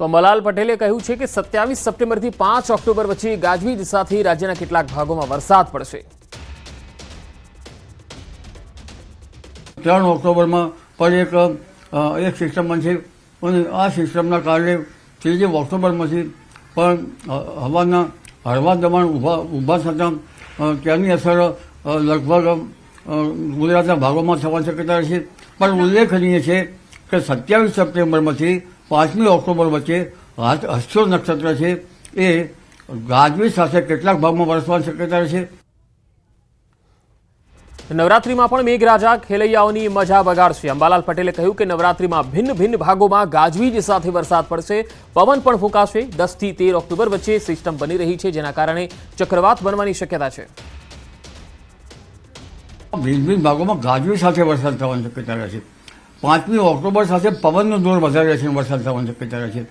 તો મલાલ પટેલે કહ્યું છે કે સત્યાવીસ સપ્ટેમ્બરથી પાંચ ઓક્ટોબર વચ્ચે ગાજવીજ સાથે રાજ્યના કેટલાક ભાગોમાં વરસાદ પડશે. ત્રણ ઓક્ટોબરમાં પણ એક એક સિસ્ટમ બનશે અને આ સિસ્ટમના કારણે ત્રીજી ઓક્ટોબરમાંથી પણ હવાના હળવા દબાણ ઊભા ઊભા થતાં ત્યાંની અસર લગભગ ગુજરાતના ભાગોમાં થવા શક્યતા છે પણ ઉલ્લેખનીય છે કે સત્યાવીસ સપ્ટેમ્બરમાંથી પાંચમી ઓક્ટોબર વચ્ચે હસ્તો નક્ષત્ર છે એ ગાજવીજ સાથે કેટલાક ભાગમાં વરસવાની શક્યતા છે. નવરાત્રીમાં પણ મેઘરાજા ખેલૈયાઓની મજા બગાડશે. અંબાલાલ પટેલે કહ્યું કે નવરાત્રીમાં ભિન્ન ભિન્ન ભાગોમાં ગાજવીજ સાથે વરસાદ પડશે. પવન પણ ફૂંકાશે. દસથી તેર ઓક્ટોબર વચ્ચે સિસ્ટમ બની રહી છે જેના કારણે ચક્રવાત બનવાની શક્યતા છે. ભિન્ન ભિન્ન ભાગોમાં ગાજવી સાથે વરસાદ થવાની શક્યતા છે. પાંચમી ઓક્ટોબર સાથે પવનનો જોર વધારે છે, વરસાદ થવાની શક્યતા રહે છે.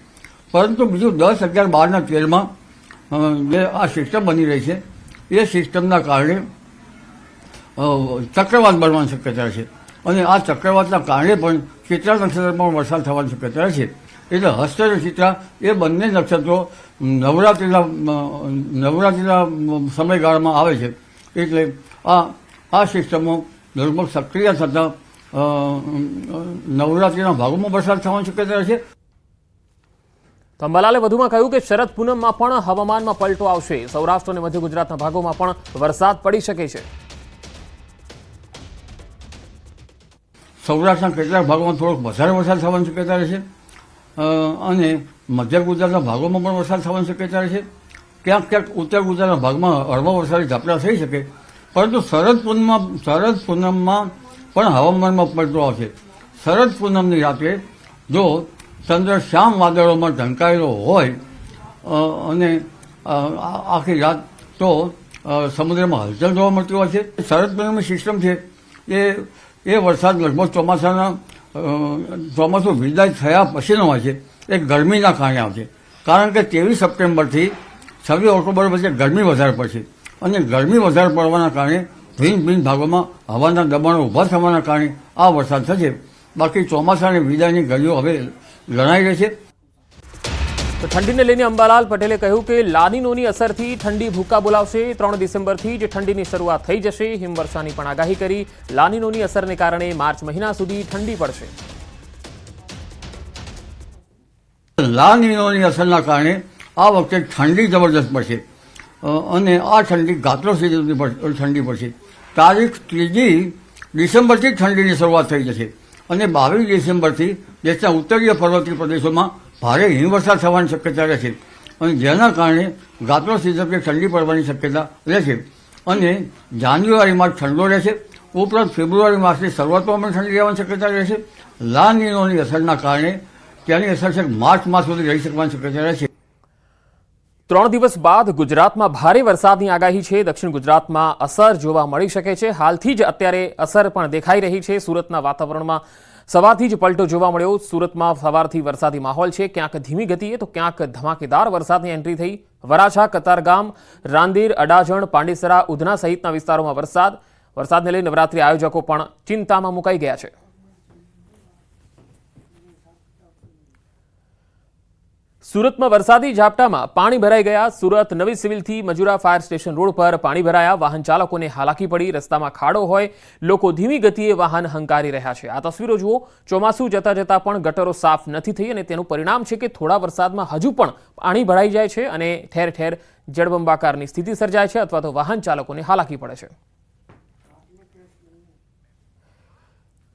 પરંતુ બીજું દસ અગિયાર બારના તેરમાં જે આ સિસ્ટમ બની રહી છે, એ સિસ્ટમના કારણે ચક્રવાત બનવાની શક્યતા છે. અને આ ચક્રવાતના કારણે પણ ચિત્રા નક્ષત્રમાં વરસાદ થવાની શક્યતા છે. એટલે હસ્ત અને ચિત્રા એ બંને નક્ષત્રો નવરાત્રિના નવરાત્રિના સમયગાળામાં આવે છે. એટલે આ આ સિસ્ટમો લગભગ સક્રિય થતાં નવરાત્રિના ભાગોમાં વરસાદ થવાની શક્યતા છે? તંબલાલે વધુમાં કહ્યું કે શરદ પૂનમમાં પણ હવામાનમાં પલટો આવશે. સૌરાષ્ટ્ર અને મધ્ય ગુજરાતના ભાગોમાં પણ વરસાદ પડી શકે છે. સૌરાષ્ટ્રના કેટલાક ભાગોમાં થોડોક વધારે વરસાદ થવાની શક્યતા રહેશે અને મધ્ય ગુજરાતના ભાગોમાં પણ વરસાદ થવાની શક્યતા રહેશે ક્યાંક ક્યાંક ઉત્તર ગુજરાતના ભાગમાં હળવા વરસાદી ઝાપટા થઈ શકે. પરંતુ શરદ પૂનમમાં શરદ પૂનમમાં પણ હવામાનમાં પલટો આવશે. શરદ પૂનમની રાત્રે જો ચંદ્ર શ્યામ વાદળોમાં ઢંકાયેલો હોય અને આખી રાત તો સમુદ્રમાં હલચલ જોવા મળતી હોય છે. શરદ પૂનમની સિસ્ટમ છે એ એ વરસાદ લગભગ ચોમાસાના ચોમાસું વિદાય થયા પછીનો હોય છે. એ ગરમીના કારણે આવશે. કારણ કે ત્રેવીસ સપ્ટેમ્બરથી છવ્વીસ ઓક્ટોબર વચ્ચે ગરમી વધારે પડશે. અને ગરમી વધારે પડવાના કારણે ભિન્ન ભિન્ન ભાગોમાં હવાના દબાણો ઊભા થવાના કારણે આ વરસાદ થશે. બાકી ચોમાસાની વિદાયની ગળીઓ હવે ગણાઈ રહી છે. તો ઠંડીને લઈને અંબાલાલ પટેલે કહ્યું કે લાનીનોની અસરથી ઠંડી ભૂકા બોલાવશે. ત્રણ ડિસેમ્બરથી જ ઠંડીની શરૂઆત થઈ જશે. હિમવર્ષાની પણ આગાહી કરી લાનીનોની અસરને કારણે માર્ચ મહિના સુધી ઠંડી પડશે. લાનીનોની અસરના કારણે આ વખતે ઠંડી જબરજસ્ત પડશે. અને આ ઠંડી ગાત્રો સુધી ઠંડી પડશે. તારીખ ત્રીજી ડિસેમ્બરથી ઠંડીની શરૂઆત થઈ જશે. અને બાવીસ ડિસેમ્બરથી, દેશના ઉત્તરીય પર્વતીય પ્રદેશોમાં ભારે હિમવર્ષા થવાની શક્યતા રહેશે અને જેના કારણે ગાત્રો સીઝનથી ઠંડી પડવાની શક્યતા રહેશે અને જાન્યુઆરીમાં ઠંડો રહેશે ઉપરાંત ફેબ્રુઆરી માસની શરૂઆતમાં પણ ઠંડી રહેવાની શક્યતા રહેશે લા નિનોની અસરના કારણે તેની અસર છે માર્ચ માસ સુધી રહી શકવાની શક્યતા રહે છે. ત્રણ દિવસ બાદ ગુજરાતમાં ભારે વરસાદની આગાહી છે. દક્ષિણ ગુજરાતમાં અસર જોવા મળી શકે છે. હાલથી જ અત્યારે અસર પણ દેખાઈ રહી છે. સુરતના વાતાવરણમાં સવારથી જ પલટો જોવા મળ્યો. સુરતમાં સવારથી વરસાદી માહોલ છે. ક્યાંક ધીમી ગતિએ તો ક્યાંક ધમાકેદાર વરસાદની એન્ટ્રી થઈ. વરાછા, કતારગામ, રાંદેર, અડાજણ, પાંડેસરા, ઉધના સહિતના વિસ્તારોમાં વરસાદ. વરસાદને લઈ નવરાત્રી આયોજકો પણ ચિંતામાં મુકાઈ ગયા છે. સુરતમાં વરસાદી ઝાપટામાં પાણી ભરાઈ ગયા. સુરત નવી સિવિલથી મજુરા ફાયર સ્ટેશન રોડ પર પાણી ભરાયા. વાહન ચાલકોને હાલાકી પડી. રસ્તામાં ખાડો હોય. લોકો ધીમી ગતિએ વાહન હંકારી રહ્યા છે. આ તસવીરો જુઓ. ચોમાસું જતા જતા પણ ગટરો સાફ નથી થઈ અને તેનું પરિણામ છે કે થોડા વરસાદમાં હજુ પણ પાણી ભરાઈ જાય છે અને ઠેર ઠેર જળબંબાકારની સ્થિતિ સર્જાય છે અથવા તો વાહન ચાલકોને હાલાકી પડે છે.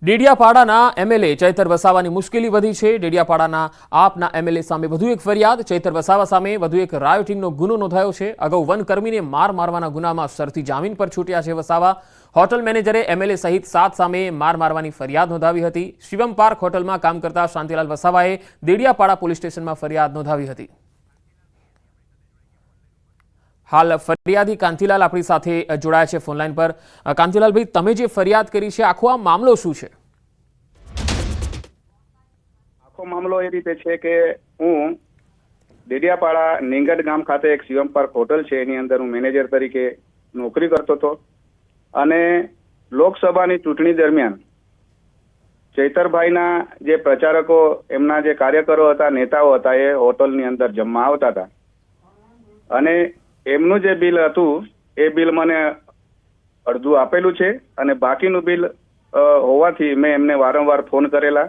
ડેડિયાપાડાના એમએલએ ચૈતર વસાવાની મુશ્કેલી વધી છે. ડેડિયાપાડાના આપના એમએલએ સામે વધુ એક ફરિયાદ. ચૈતર વસાવા સામે વધુ એક રાયોટિંગનો ગુનો નોંધાયો છે. અગાઉ વનકર્મીને માર મારવાના ગુનામાં શરતી જામીન પર છૂટ્યા છે વસાવા. હોટલ મેનેજરે એમએલએ સહિત સાત સામે માર મારવાની ફરિયાદ નોંધાવી હતી. શિવમ પાર્ક હોટલમાં કામ કરતા શાંતિલાલ વસાવાએ દેડિયાપાડા પોલીસ સ્ટેશનમાં ફરિયાદ નોંધાવી હતી. હાલ ફરિયાદી કાંતિલાલ આપણી સાથે જોડાયા છે ફોનલાઈન પર. કાંતિલાલભાઈ, તમે જે ફરિયાદ કરી છે, આખો આ મામલો શું છે? આખો મામલો એ રીતે છે કે હું ડેડિયાપાડા નીંગડ ગામ ખાતે એક શિવમ પાર્ક હોટલ છે, એની અંદર હું મેનેજર તરીકે નોકરી કરતો હતો. અને લોકસભાની ચૂંટણી દરમિયાન ચૈતરભાઈના જે પ્રચારકો, એમના જે કાર્યકરો હતા, નેતાઓ હતા, એ હોટલની અંદર જમવા આવતા હતા. અને એમનું જે બિલ હતું, એ બિલ મને અડધું આપેલું છે અને બાકીનું બિલ હોવાથી મેં એમને વારંવાર ફોન કરેલા.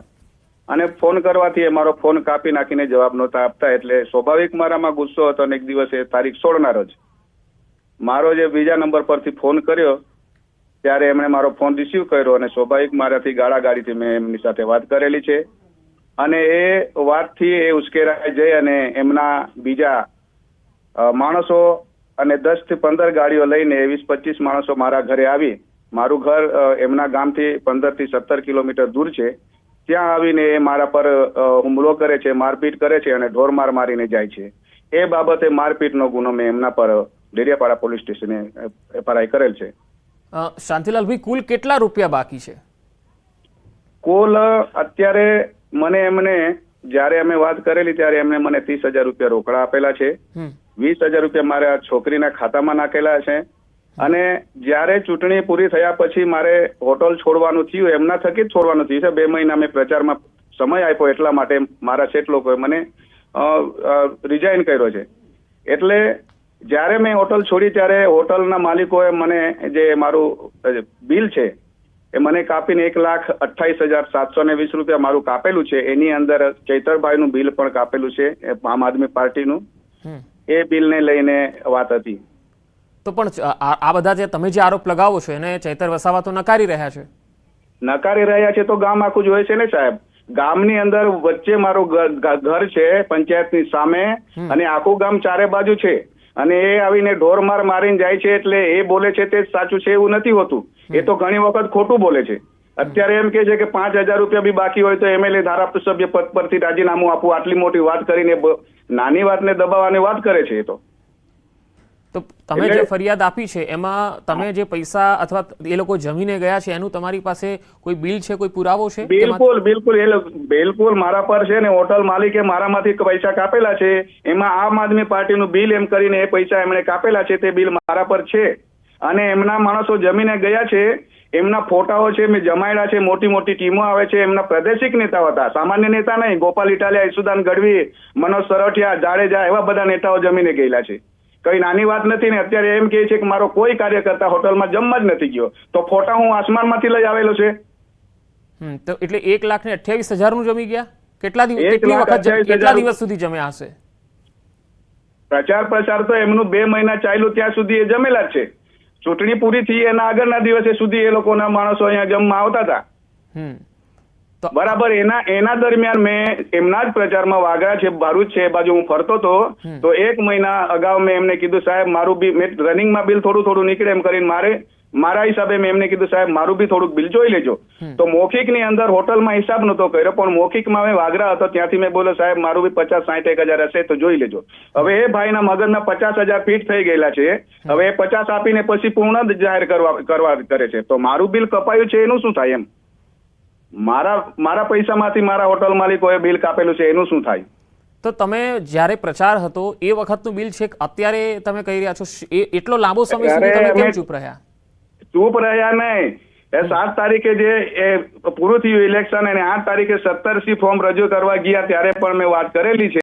અને ફોન કરવાથી એ મારો ફોન કાપી નાખીને જવાબ નહોતા આપતા, એટલે સ્વાભાવિક મારામાં ગુસ્સો હતો અને એક દિવસ એ તારીખ સોળના રોજ. મારો જે બીજા નંબર પરથી ફોન કર્યો, ત્યારે એમણે મારો ફોન રિસીવ કર્યો અને સ્વાભાવિક મારાથી ગાળાગાળીથી મેં એમની સાથે વાત કરેલી છે. અને એ વાતથી એ ઉશ્કેરાઈ જઈ અને એમના બીજા માણસો અને દસથી પંદર ગાડીઓ લઈને વીસ પચીસ માણસો મારા ઘરે આવી. મારું ઘર એમના ગામથી પંદરથી સત્તર કિલોમીટર દૂર છે. ત્યાં આવીને મારા પર હુમલો કરે છે મારપીટ કરે છે અને ઢોરમાર મારીને જાય છે. એ બાબતે મારપીટનો ગુનો મેં એમના પર ડેડિયાપાડા પોલીસ સ્ટેશને એફઆરઆઈ કરેલ છે. શાંતિલાલભાઈ કુલ કેટલા રૂપિયા બાકી છે? કુલ અત્યારે મને એમને જ્યારે અમે વાત કરેલી ત્યારે એમને મને ત્રીસ હજાર રૂપિયા રોકડા આપેલા છે. વીસ હજાર રૂપિયા મારા છોકરીના ખાતામાં નાખેલા છે. અને જ્યારે ચૂંટણી પૂરી થયા પછી મારે હોટલ છોડવાનું થયું એમના થકી જ છોડવાનું થયું છે. બે મહિના મેં પ્રચારમાં સમય આપ્યો એટલા માટે મારા સેટ લોકોએ મને રિઝાઇન કર્યો છે. એટલે જ્યારે મેં હોટલ છોડી, ત્યારે હોટલના માલિકોએ મને જે મારું બિલ છે, એ મને કાપીને એક લાખ અઠ્ઠાવીસ હજાર સાતસો ને વીસ રૂપિયા મારું કાપેલું છે. એની અંદર ચૈતરભાઈનું બિલ પણ કાપેલું છે, આમ આદમી પાર્ટીનું. એ બિલને લઈને વાત હતી. તો પણ આ બધા જે તમે જે આરોપ લગાવો છો એને ચૈતર વસાવા તો નકારી રહ્યા છે? નકારી રહ્યા છે તો ગામ આખું જોયે છે ને સાહેબ? ગામની અંદર વચ્ચે મારું ઘર છે પંચાયતની સામે અને આખું ગામ ચારે બાજુ છે. અને એ આવીને ઢોરમાર મારીને જાય છે એટલે એ બોલે છે તે સાચું છે એવું નથી હોતું. એ તો ઘણી વખત ખોટું બોલે છે. અત્યારે એમ કે છે કે પાંચ હજાર રૂપિયા બી બાકી હોય તો એમએલએ ધારાસભ્ય પદ પરથી રાજીનામું આપવું આટલી મોટી વાત કરીને નાની વાતને દબાવવાની વાત કરે છે એ તો. તો તમે જે ફરિયાદ આપી છે એમાં તમે જે પૈસા અથવા એ લોકો જમીને ગયા છે એનું તમારી પાસે કોઈ બિલ છે કોઈ પુરાવો છે બિલકુલ બિલકુલ એ બિલકુલ મારા પર છે ને હોટલ માલિકે મારામાંથી પૈસા કાપેલા છે. એમાં આમ આદમી પાર્ટીનું બિલ એમ કરીને એ પૈસા એમણે કાપેલા છે તે બિલ મારા પર છે. અને એમના માણસો જમીને ગયા છે એમના ફોટાઓ છે મેં જમાયેલા છે મોટી મોટી ટીમો આવે છે એમના પ્રાદેશિક નેતાઓ હતા. સામાન્ય નેતા નહીં ગોપાલ ઇટાલિયા ઈસુદાન ગઢવી મનોજ સરઠિયા જાડેજા એવા બધા નેતાઓ જમીને ગયેલા છે. કઈ નાની વાત નથી ને અત્યારે એમ કહે છે કે મારો કોઈ કાર્યકર્તા હોટલમાં જમવા જ નથી ગયો. તો ફોટા હું આસમાનમાંથી લઈ આવેલો છે? તો એટલે એક લાખ ને અઠ્યાવીસ હજારનું જમી ગયા? કેટલા દિવસ એક કેટલી લાખ વખત કેટલા દિવસ સુધી જમ્યા હશે? પ્રચાર પ્રસાર તો એમનું બે મહિના ચાલ્યું ત્યાં સુધી એ જમેલા જ છે. ચૂંટણી પૂરી થઈ એના આગળના દિવસે સુધી એ લોકોના માણસો અહીંયા જમવા આવતા હતા. બરાબર એના એના દરમિયાન મેં એમના જ પ્રચારમાં વાગરા છે ભરૂચ છે એ બાજુ હું ફરતો હતો. તો એક મહિના અગાઉ મેં એમને કીધું સાહેબ મારું બી મેં રનિંગમાં બિલ થોડું થોડું નીકળે એમ કરીને મારે મારા હિસાબે મેં એમને કીધું સાહેબ મારું બી થોડુંક બિલ જોઈ લેજો. તો મૌખિકની અંદર હોટલમાં હિસાબ નતો કર્યો પણ મૌખિકમાં મેં વાગરા હતો ત્યાંથી મેં બોલો સાહેબ મારું બી પચાસ સાઠ એક હજાર હશે તો જોઈ લેજો. હવે એ ભાઈના મગજના પચાસ હજાર ફીટ થઈ ગયેલા છે. હવે એ પચાસ આપીને પછી પૂર્ણ જાહેર કરવા કરવા કરે છે. તો મારું બિલ કપાયું છે એનું શું થાય એમ? મારા મારા પૈસામાંથી મારા હોટલ માલિકોએ બિલ કાપેલું છે એનું શું થાય? તો તમે જ્યારે પ્રચાર હતો એ વખતનું બિલ છે અત્યારે તમે કહી રહ્યા છો એટલો લાંબો સમય સુધી તમે કેમ ચૂપ રહ્યા? ચૂપ રહ્યા નહીં. એ સાત તારીખે જે એ પૂરું થયું ઇલેક્શન અને આઠ તારીખે સત્તર સી ફોર્મ રજૂ કરવા ગયા ત્યારે પણ મેં વાત કરેલી છે.